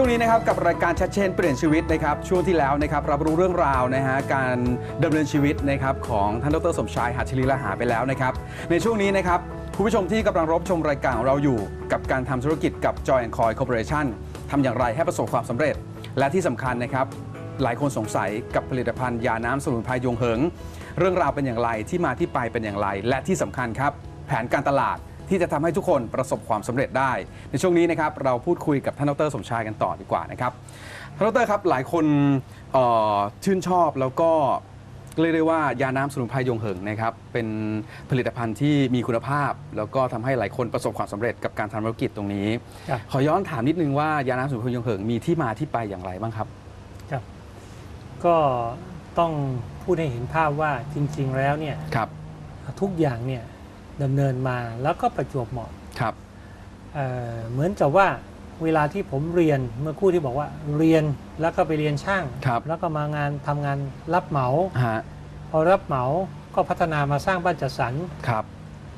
ช่วงนี้นะครับกับรายการชัดเชนเปลี่ยนชีวิตนะครับช่วงที่แล้วนะครับรับรู้เรื่องราวนะฮะการดำเนินชีวิตนะครับของท่านดรสมชายหัตถลีละหาไปแล้วนะครับในช่วงนี้นะครับคุณผู้ชมที่กำลังรับชมรายการของเราอยู่ กับการทำธุรกิจกับ Joy and Coy Corporation ทำอย่างไรให้ประสบความสำเร็จ และที่สำคัญนะครับหลายคนสงสัยกับผลิตภัณฑ์ยาน้ำสมุนไพรยงเหิง เรื่องราวเป็นอย่างไรที่มาที่ไปเป็นอย่างไร และที่สำคัญครับแผนการตลาด ที่จะทำให้ทุกคนประสบความสำเร็จได้ ในช่วงนี้นะครับเราพูดคุยกับท่านดรสมชายกันต่อดีกว่านะครับท่านดรครับหลายคนเอ่อชื่นชอบแล้วก็เรียกได้ว่ายาน้ำสมุนไพรยงเหิงนะครับเป็นผลิตภัณฑ์ที่มีคุณภาพ แล้วก็ทำให้หลายคนประสบความสำเร็จกับการทำธุรกิจตรงนี้ครับขอย้อนถามนิดนึงว่ายาน้ำสมุนไพรยงเหิงมีที่มาที่ไปอย่างไรบ้างครับครับ ก็ต้องพูดให้เห็นภาพว่าจริง ๆ แล้วเนี่ยครับทุกอย่างเนี่ย ดำเนินมาแล้วก็ประจวบเหมาะครับเอ่อเหมือนกับว่าเวลาที่ผมเรียนเมื่อครู่ที่บอกว่าเรียนแล้วก็ไปเรียนช่างครับแล้วก็มางานทำงานรับเหมาฮะพอรับเหมาก็พัฒนามาสร้างบ้านจัดสรรครับ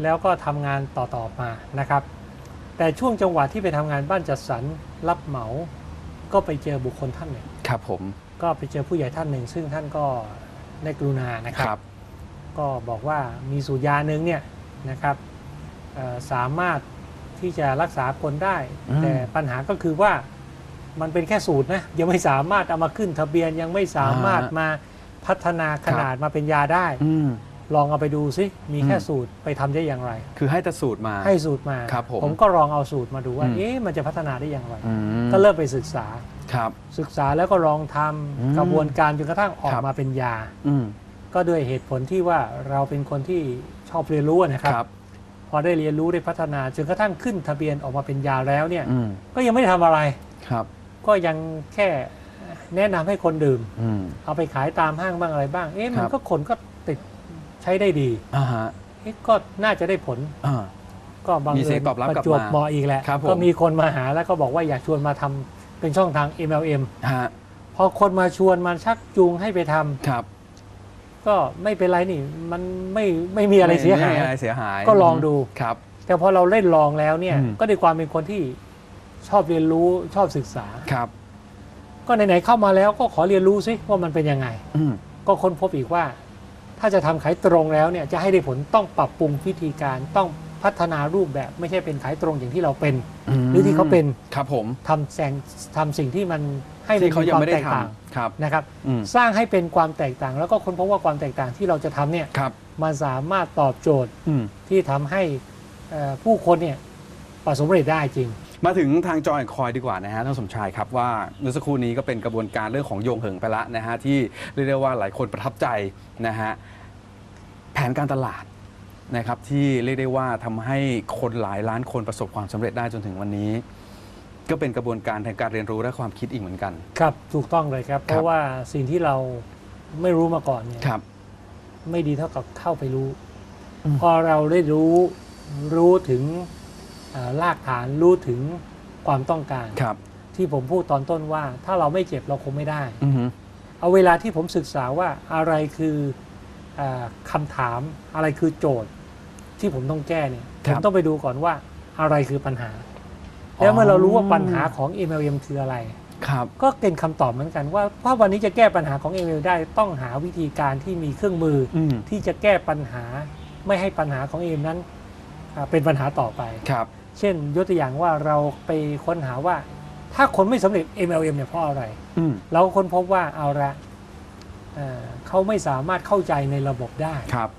แล้วก็ทำงานต่อๆมานะครับ แต่ช่วงจังหวะที่ไปทำงานบ้านจัดสรรรับเหมา ก็ไปเจอบุคคลท่านหนึ่งครับผมก็ไปเจอผู้ใหญ่ท่านหนึ่ง ซึ่งท่านก็ได้กรุณานะคครับรับก็บอกว่ามีสูตรยาหนึ่งเนี่ย นะครับเอ่อสามารถที่จะรักษาคนได้อืมแต่ปัญหาก็คือว่ามันเป็นแค่สูตรนะยังไม่สามารถเอามาขึ้นทะเบียนยังไม่สามารถมาพัฒนาขนาดมาเป็นยาได้อืมลองเอาไปดูซิมีแค่อืมสูตรไปทำได้อย่างไร คือให้แต่สูตรมาให้สูตรมาครับผมผมก็ลองเอาสูตรมาดูว่าอืมเอ๊ะมันจะพัฒนาได้อย่างไรอืมก็เริ่มไปศึกษาครับ ศึกษาแล้วก็ลองทำอืมกระบวนการจนกระทั่งออคกรับมาเป็นยาอืมก็ด้วยเหตุผลที่ว่าเราเป็นคนที่ ชอบเรียนรู้นะคครับรับ พอได้เรียนรู้ได้พัฒนาจนกระทั่งขึ้นทะเบียนออกมาเป็นยาแล้วเนี่ยอืมก็ยังไม่ได้ทำอะไรครับ ก็ยังแค่แนะนำให้คนดื่มอืมเอาไปขายตามห้างบ้างอะไรบ้าง เอ๊ะคมัรันบก็คนก็ติดใช้ได้ดีอ่าฮะเอ๊ะก็น่าจะได้ผลอ่าก็บางมีเสีเอิยงญตอบรับปกลับระจวบมาเหมาะอีกแหละครับผมก็มีคนมาหาแล้วก็บอกว่าอยากชวนมาทำเป็นช่องทาง MLM ฮะพอคนมาชวนมาชักจูงให้ไปทำครับ ก็ไม่เป็นไรนี่มันไม่ไม่มีอะไรเสียหาย ม่มีอะไรเสียหายก็ลองดู ครับ แต่พอเราเล่นลองแล้วเนี่ยอืม ก็ด้วยความเป็นคนที่ชอบเรียนรู้ชอบศึกษา ครับก็ไหนๆเข้ามาแล้วก็ขอเรียนรู้ซิว่ามันเป็นยังไง อืมก็ค้นพบอีกว่า ถ้าจะทำขายตรงแล้วเนี่ยจะให้ได้ผลต้องปรับปรุงวิธีการต้องพัฒนารูปแบบ ไม่ใช่เป็นขายตรงอย่างที่เราเป็น หรือที่เขาเป็นครับผมทำแสงทำสิ่งที่มันให้มันที่เขามียังความไม่ได้แตกต่างทำครับ นะครับ อืม สร้างให้เป็นความแตกต่าง แล้วก็ค้นพบว่าความแตกต่างที่เราจะทำเนี่ยครับมันสามารถตอบโจทย์อืม ที่ทำให้เอ่อผู้คนเนี่ยประสบความสำเร็จได้จริง มาถึงทางจอยคอยดีกว่านะฮะท่านสมชายครับว่าเมื่อสักครู่นี้ก็เป็นกระบวนการเรื่องของโยงเหิงไปละนะฮะที่เรียกได้ว่าหลายคนประทับใจนะฮะแผนการตลาด นะครับที่เรียกได้ว่าทำให้คนหลายล้านคนประสบความสำเร็จได้จนถึงวันนี้ ก็เป็นกระบวนการทางการเรียนรู้และความคิดอีกเหมือนกัน ครับถูกต้องเลยครับ เพราะว่าสิ่งที่เราไม่รู้มาก่อนเนี่ยครับไม่ดีเท่ากับเข้าไปรู้อืมพอเราได้รู้รู้ถึงเอ่อรากฐานรู้ถึงความต้องการครับ ที่ผมพูดตอนต้นว่า ถ้าเราไม่เจ็บเราคงไม่ได้อือฮึเอาเวลาที่ผมศึกษาว่าอะไรคือเออคำถามอะไรคือโจทย์ ที่ผมต้องแก้เนี่ยผมต้องไปดูก่อนว่าอะไรคือปัญหา แล้วเมื่อเรารู้ว่าปัญหาของ MLM คืออะไร ครับ ก็เป็นคำตอบเหมือนกันว่าถ้าวันนี้จะแก้ปัญหาของ MLM ได้ต้องหาวิธีการที่มีเครื่องมือออืมที่จะแก้ปัญหาไม่ให้ปัญหาของ MLM นั้นอ่าเป็นปัญหาต่อไป ครับ เช่น ยกตัวอย่างว่าเราไปค้นหาว่า ถ้าคนไม่สำเร็จ MLM เนี่ยเพราะอะไร อืมเราค้นพบว่าเอาละเอ่อเขาไม่สามารถเข้าใจในระบบได้ ครับ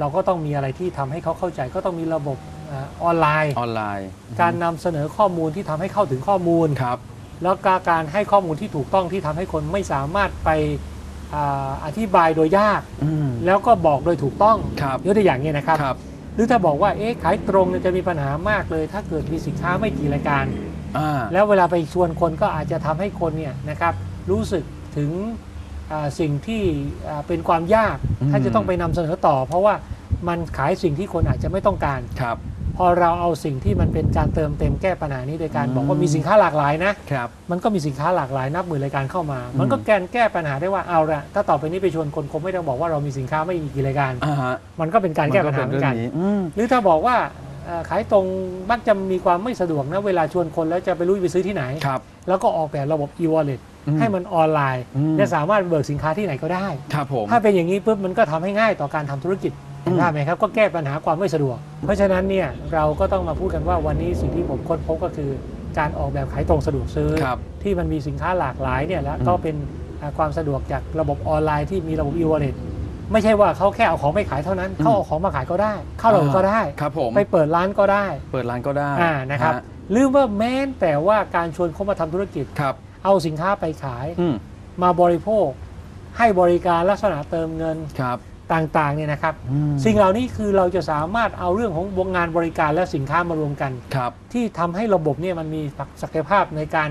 เราก็ต้องมีอะไรที่ทำให้เขาเข้าใจ ก็ต้องมีระบบอ่าออนไลน์ออนไลน์ การนำเสนอข้อมูลที่ทำให้เข้าถึงข้อมูลครับแล้วก็การให้ข้อมูลที่ถูกต้องที่ทำให้คนไม่สามารถไปอ่าอธิบายโดยยากอืมแล้วก็บอกโดยถูกต้องครับยกตัวอย่างนี้นะครับครับหรือถ้าบอกว่าเอ๊ะขายตรงเนี่ยจะมีปัญหามากเลย ถ้าเกิดมีสินค้าไม่กี่รายการอ่าแล้วเวลาไปชวนคนก็อาจจะทำให้คนเนี่ยนะครับรู้สึกถึงอ่า สิ่งที่อ่าเป็นความยากอืมถ้าจะต้องไปนำเสนอต่อ เพราะว่ามันขายสิ่งที่คนอาจจะไม่ต้องการครับพอเราเอาสิ่งที่มันเป็นการเติมเต็มแก้ปัญหานี้โดยการอืมบอกว่ามีสินค้าหลากหลายนะครับมันก็มีสินค้าหลากหลายนับหมื่นรายการเข้ามาอืมมันก็แกนแก้ปัญหาได้ว่าเอาละถ้าต่อไปนี้ไปชวนคนคงไม่ต้องบอกว่าเรามีสินค้าไม่กี่รายการอ่าฮะมันก็เป็นการแก้ปัญหามัเหมืก็อนเป็กันเรื่องนี้อืมหรือถ้าบอกว่าเอ่อขายตรงมักจะมีความไม่สะดวกนะเวลาชวนคนแล้วจะไปรู้ไปซื้อที่ไหนครับแล้วก็ออกแบบระบบ e-wallet อืม ให้มันออนไลน์อืมและสามารถเบิกสินค้าที่ไหนก็ได้ครับผมถ้าเป็นอย่างนี้ปุ๊บมันก็ทำให้ง่ายต่อการทำธุรกิจอืมได้ไหมครับก็แก้ปัญหาความไม่สะดวก เพราะฉะนั้นเนี่ยเราก็ต้องมาพูดกันว่าวันนี้สิ่งที่ผมค้นพบก็คือการออกแบบขายตรงสะดวกซื้อครับที่มันมีสินค้าหลากหลายเนี่ยแล้วอืมก็เป็นอ่าความสะดวกจากระบบออนไลน์ที่มีระบบ e-wallet ไม่ใช่ว่าเขาแค่เอาของไปขายเท่านั้นเขาเอาของมาขายก็ได้ เข้าระบบก็ได้ครับผมไปเปิดร้านก็ได้ เปิดร้านก็ได้อ่านะครับฮหรือว่าแม้แต่ว่าการชวนเขามาทำธุรกิจครับ เอาสินค้าไปขาย อืมมาบริโภค ให้บริการลักษณะเติมเงินครับต่างๆเนี่ยนะครับ อืมสิ่งเหล่านี้คือเราจะสามารถเอาเรื่องของวงงานบริการและสินค้ามารวมกัน ครับ ที่ทำให้ระบบเนี่ยมันมีศักยภาพในการ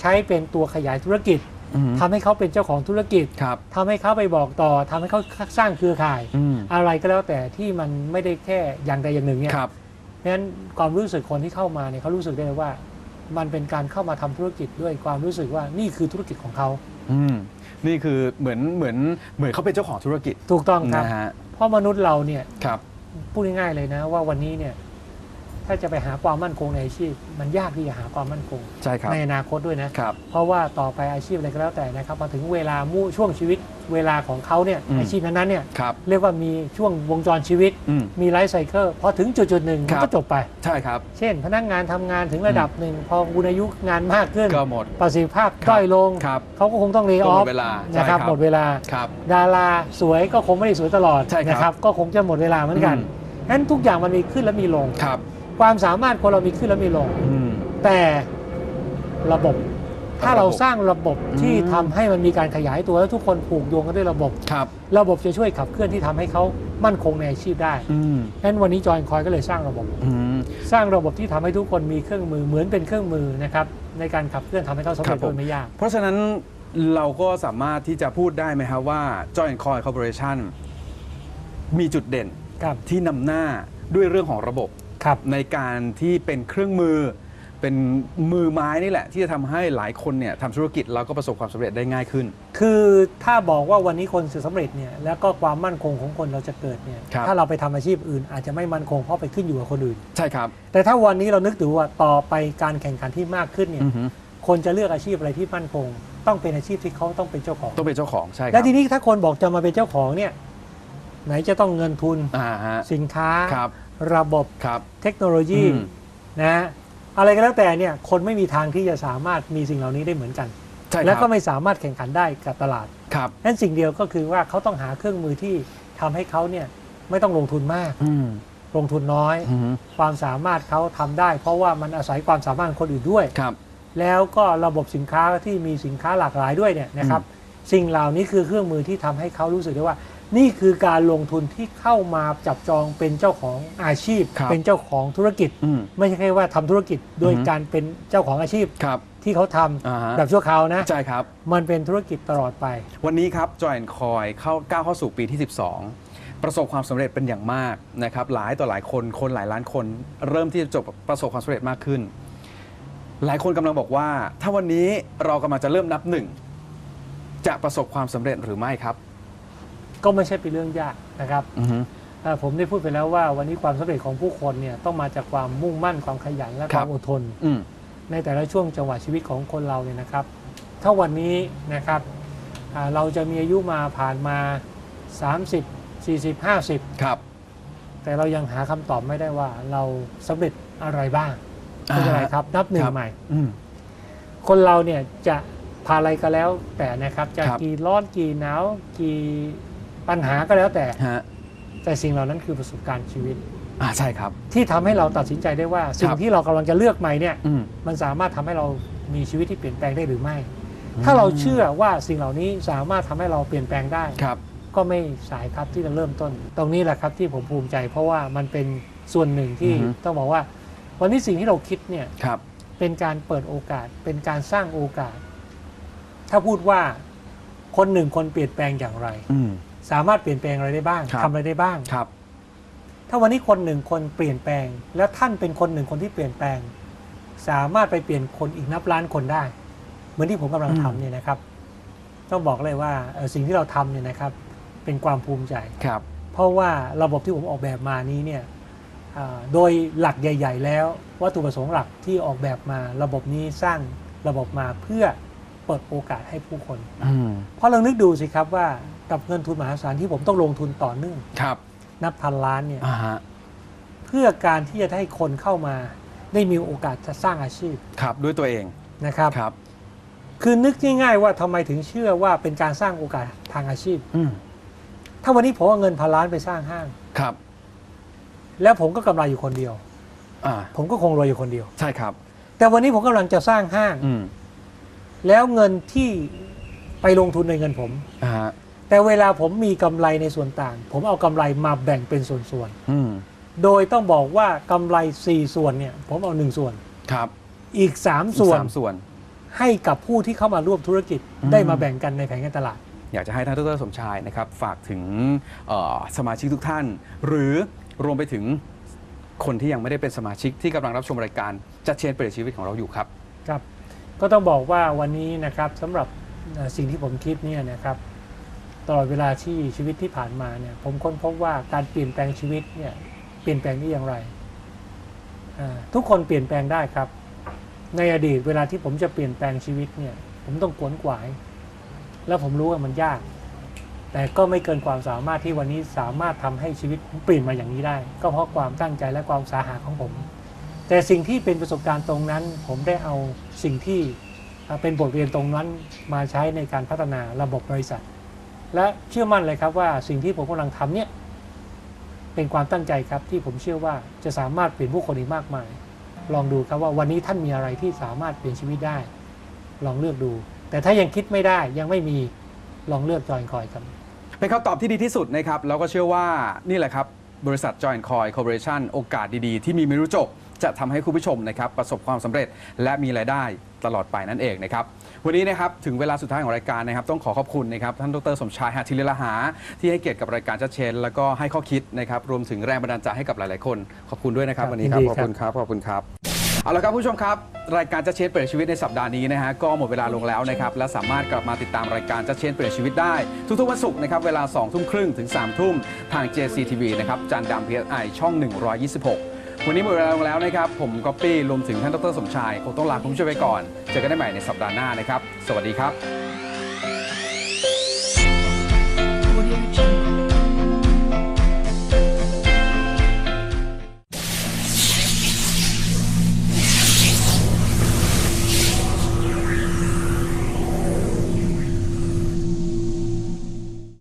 ใช้เป็นตัวขยายธุรกิจอืมทำให้เขาเป็นเจ้าของธุรกิจครับ ทำให้เขาไปบอกต่อทำให้เขาสร้างเครือข่าย อืมอะไรก็แล้วแต่ที่มันไม่ได้แค่อย่างใดอย่างหนึ่งเนี่ย ครับ เพราะฉะนั้นความรู้สึกคนที่เข้ามาเนี่ยเขารู้สึกได้เลยว่า มันเป็นการเข้ามาทำธุรกิจด้วยความรู้สึกว่านี่คือธุรกิจของเขาอืมนี่คือเหมือนเหมือนเหมือนเขาเป็นเจ้าของธุรกิจ ถูกต้องครับนะฮะเพราะมนุษย์เราเนี่ยครับพูดง่ายๆเลยนะว่าวันนี้เนี่ย ถ้าจะไปหาความมั่นคงในอาชีพ มันยากที่จะหาความมั่นคงใช่ครับในอนาคตด้วยนะครับเพราะว่าต่อไปอาชีพอะไรก็แล้วแต่นะครับพอถึงเวลามู่ช่วงชีวิต เวลาของเขาเนี่ยอืมอาชีพนั้นๆเนี่ยครับเรียกว่ามีช่วงวงจรชีวิตอืมมีไลฟ์ไซเคิลพอถึงจุดๆหนึ่งคมัรันบก็จบไปใช่ครับ เช่น พนักงานทำงานถึงระดับหนึ่งพอคุณอายุงานมากขึ้นก็หมดประสิทธิภาพครับด้อยลงครับเขาก็คงต้องเลก็อหอมฟดเวลานะใช่ครับหมดเวลาครับดาราสวยก็คงไม่ได้สวยตลอดใช่ครับนะครับก็คงจะหมดเวลาเหมือนกันอืมนั้นทุกอย่างมันมีขึ้นและมีลงครับ ความสามารถคนเรามีขึ้นและมีลง อืม แต่ระบบ ถ้าเราสร้างระบบที่อืม ทำให้มันมีการขยายตัวแล้วทุกคนผูกโยงกันด้วยระบบ ครับ ระบบจะช่วยขับเคลื่อนที่ทำให้เขามั่นคงในอาชีพได้อืมนั้นวันนี้จอยคอยก็เลยสร้างระบบ อืม สร้างระบบที่ทำให้ทุกคนมีเครื่องมือเหมือนเป็นเครื่องมือนะครับในการขับเคลื่อนทำให้เขาสำครัเร็จบผม โดยไม่ยาก เพราะฉะนั้นเราก็สามารถที่จะพูดได้ไหมครับว่า Joy Coin Corporation มีจุดเด่นครับ ที่นำหน้าด้วยเรื่องของระบบ ครับในการที่เป็นเครื่องมือ เป็นมือไม้นี่แหละ ที่จะทำให้หลายคนเนี่ยทำธุรกิจแล้วก็ประสบความสำเร็จได้ง่ายขึ้น คือถ้าบอกว่าวันนี้คนจะสำเร็จเนี่ยแล้วก็ความมั่นคงของคนเราจะเกิดเนี่ยครับ ถ้าเราไปทำอาชีพอื่น อาจจะไม่มั่นคงเพราะไปขึ้นอยู่กับคนอื่น ใช่ครับแต่ถ้าวันนี้เรานึกถึงว่าต่อไปการแข่งขันที่มากขึ้นเนี่ยอือฮึคนจะเลือกอาชีพอะไรที่มั่นคง ต้องเป็นอาชีพที่เขาต้องเป็นเจ้าของ ต้องเป็นเจ้าของใช่คและรับทีนี้ถ้าคนบอกจะมาเป็นเจ้าของเนี่ยไหนจะต้องเงินทุนอ่าฮะสินค้า ครับ ระบบครับเทคโนโลยีอืมนะอะไรก็แล้วแต่เนี่ยคนไม่มีทางที่จะสามารถมีสิ่งเหล่านี้ได้เหมือนกัน ใช่คและรับก็ไม่สามารถแข่งขันได้กับตลาดครับนั้นสิ่งเดียวก็คือว่าเขาต้องหาเครื่องมือที่ทำให้เขาเนี่ยไม่ต้องลงทุนมาก อืมลงทุนน้อย อืมความสามารถเขาทำได้ เพราะว่ามันอาศัยความสามารถของคนอื่นด้วย ครับ แล้วก็ระบบสินค้าที่มีสินค้าหลากหลายด้วยเนี่ยนะครับ สิ่งเหล่านี้คือเครื่องมือที่ทำให้เขารู้สึกได้ว่า นี่คือการลงทุนที่เข้ามาจับจองเป็นเจ้าของอาชีพ ครับเป็นเจ้าของธุรกิจ อืมไม่ใช่แค่ว่าทำธุรกิจโดยอือฮึ การเป็นเจ้าของอาชีพครับที่เขาทำอ่าฮะแบบชั่วคราวนะ ใช่ครับ มันเป็นธุรกิจตลอดไป วันนี้ครับ Joy Coin เข้าก้าวเข้าสู่ปีที่ 12 ประสบความสำเร็จเป็นอย่างมากนะครับหลายต่อหลายคนคนหลายล้านคน เริ่มที่จะจบประสบความสำเร็จมากขึ้น หลายคนกำลังบอกว่า ถ้าวันนี้เรากำลังจะเริ่มนับหนึ่งจะประสบความสำเร็จหรือไม่ครับ ก็ไม่ใช่เป็นเรื่องยากนะครับอือฮึเอ่อผมได้พูดไปแล้วว่าวันนี้ความสำเร็จของผู้คนเนี่ยต้องมาจากความมุ่งมั่นความขยันและคครับวามอดทน อืม ในแต่ละช่วงจังหวะชีวิตของคนเราเนี่ยนะครับ ถ้าวันนี้นะครับอ่าเราจะมีอายุมาผ่านมา 30 40 50 ครับ แต่เรายังหาคำตอบไม่ได้ว่าเราสำเร็จอะไรบ้างไม่เป็นไรครับ นับหนึ่คงรับ ใหม่ อืม คนเราเนี่ยจะผ่านอะไรก็แล้วแต่นะครับ จะครับ กี่ร้อนกี่หนาวกี่ ปัญหาก็แล้วแต่ ฮะแต่สิ่งเหล่านั้นคือประสบการณ์ชีวิต อ่าใช่ครับ ที่ทำให้เราตัดสินใจได้ว่า สิ่คงรับที่เรากำลังจะเลือกใหม่เนี่ย อืม มันสามารถทำให้เรามีชีวิตที่เปลี่ยนแปลงได้หรือไม่ถ้าเราเชื่อว่าสิ่งเหล่านี้สามารถทำให้เราเปลี่ยนแปลงได้ ครับ ก็ไม่สายครับที่จะเริ่มต้น ตรงนี้แหละครับที่ผมภูมิใจ เพราะว่ามันเป็นส่วนหนึ่งที่อือฮึ ต้องบอกว่า วันนี้สิ่งที่เราคิดเนี่ยครับ เป็นการเปิดโอกาส เป็นการสร้างโอกาส ถ้าพูดว่าคนหนึ่งคนเปลี่ยนแปลงอย่างไร อืม สามารถเปลี่ยนแปลงอะไรได้บ้างครับ ทำอะไรได้บ้าง ครับ ถ้าวันนี้คนหนึ่งคนเปลี่ยนแปลง แล้วท่านเป็นคนหนึ่งคนที่เปลี่ยนแปลง สามารถไปเปลี่ยนคนอีกนับล้านคนได้ เหมือนที่ผมกำลังอืม ทำเนี่ยนะครับ ต้องบอกเลยว่าเอ่อสิ่งที่เราทำเนี่ยนะครับ เป็นความภูมิใจ ครับ เพราะว่าระบบที่ผมออกแบบมานี้เนี่ยอ่าโดยหลักใหญ่ ๆ แล้ววัตถุประสงค์หลักที่ออกแบบมาระบบนี้สร้างระบบมาเพื่อ เปิดโอกาสให้ผู้คนอืมเพราะเรานึกดูสิครับว่ากับเงินทุนมหาศาลที่ผมต้องลงทุนต่อเนื่องครับ นับพันล้านเนี่ยอ่าฮะเพื่อการที่จะให้คนเข้ามา ได้มีโอกาสจะสร้างอาชีพครับด้วยตัวเองนะครับครับ คือนึกง่ายๆว่าทำไมถึงเชื่อว่าเป็นการสร้างโอกาสทางอาชีพอืมถ้าวันนี้ผมเอาเงินพันล้านไปสร้างห้างครับ แล้วผมก็กำไรอยู่คนเดียวอ่าผมก็คงรวยอยู่คนเดียว ใช่ครับ แต่วันนี้ผมกำลังจะสร้างห้างอืม แล้วเงินที่ไปลงทุนในเงินผม อ่าฮะแต่เวลาผมมีกำไรในส่วนต่าง ผมเอากำไรมาแบ่งเป็นส่วนอืมๆ โดยต้องบอกว่ากำไร 4 ส่วนเนี่ย ผมเอา 1 ส่วน ครับอีก 3 ส่วนสามส่วน ให้กับผู้ที่เข้ามาร่วมธุรกิจอืม ได้มาแบ่งกันในแผงการตลาด อยากจะให้ท่านดรสมชายนะครับฝากถึงเอ่อสมาชิกทุกท่าน หรือรวมไปถึงคนที่ยังไม่ได้เป็นสมาชิกที่กำลังรับชมรายการจัดเชนเปลี่ยนชีวิตของเราอยู่ครับ ครับ ก็ต้องบอกว่าวันนี้นะครับสำหรับสิ่งที่ผมคิดเนี่ยนะครับตลอดเวลาที่ชีวิตที่ผ่านมาเนี่ยผมค้นพบว่าการเปลี่ยนแปลงชีวิตเนี่ยเปลี่ยนแปลงได้อย่างไร ทุกคนเปลี่ยนแปลงได้ครับ ในอดีตเวลาที่ผมจะเปลี่ยนแปลงชีวิตเนี่ยผมต้องขวนขวาย แล้วผมรู้ว่ามันยาก แต่ก็ไม่เกินความสามารถที่วันนี้สามารถทำให้ชีวิตเปลี่ยนมาอย่างนี้ได้ ก็เพราะความตั้งใจและความอุตสาหะของผม แต่สิ่งที่เป็นประสบการณ์ตรงนั้น ผมได้เอาสิ่งที่เป็นบทเรียนตรงนั้นมาใช้ในการพัฒนาระบบบริษัท และเชื่อมั่นเลยครับว่าสิ่งที่ผมกำลังทำเนี่ยเป็นความตั้งใจครับที่ผมเชื่อว่าจะสามารถเปลี่ยนผู้คนอีกมากมาย ลองดูครับว่าวันนี้ท่านมีอะไรที่สามารถเปลี่ยนชีวิตได้ ลองเลือกดู แต่ถ้ายังคิดไม่ได้ยังไม่มีลองเลือกจอยคอยครับเป็นคำตอบที่ดีที่สุดนะครับแล้วก็เชื่อว่านี่แหละครับบริษัท Joint Coin Corporation โอกาสดีๆ ที่มีไม่รู้จบ จะทำให้คุณผู้ชมนะครับประสบความสำเร็จ และมีรายได้ตลอดไปนั่นเองนะครับวันนี้นะครับถึงเวลาสุดท้ายของรายการนะครับ ต้องขอขอบคุณนะครับท่านดรสมชายหาทิเลลหา ที่ให้เกียรติกับรายการชัดเชนแล้วก็ให้ข้อคิดนะครับรวมถึงแรงบันดาลใจให้กับหลาย ๆ คน ขอบคุณด้วยนะครับครับวันนี้ครับยินดีขอบครับคุณครับขอบคุณครับเอาละครับผู้ชมครับ รายการจะเชนเปลี่ยนชีวิตในสัปดาห์นี้นะฮะก็หมดเวลาลงแล้วนะครับและสามารถกลับมาติดตามรายการจะเชนเปลี่ยนชีวิตได้ ทุกๆวันศุกร์นะครับเวลา2ทุ่มครึ่งถึง3ทุ่มทาง JCTV นะครับจานดำ PSI ช่อง 126 วันนี้หมดเวลาลงแล้วนะครับ ผมก๊อปปี้รวมถึงท่านดรสมชายคงต้องลาคุณผู้ชมไปก่อน เจอกันได้ใหม่ในสัปดาห์หน้านะครับ สวัสดีครับ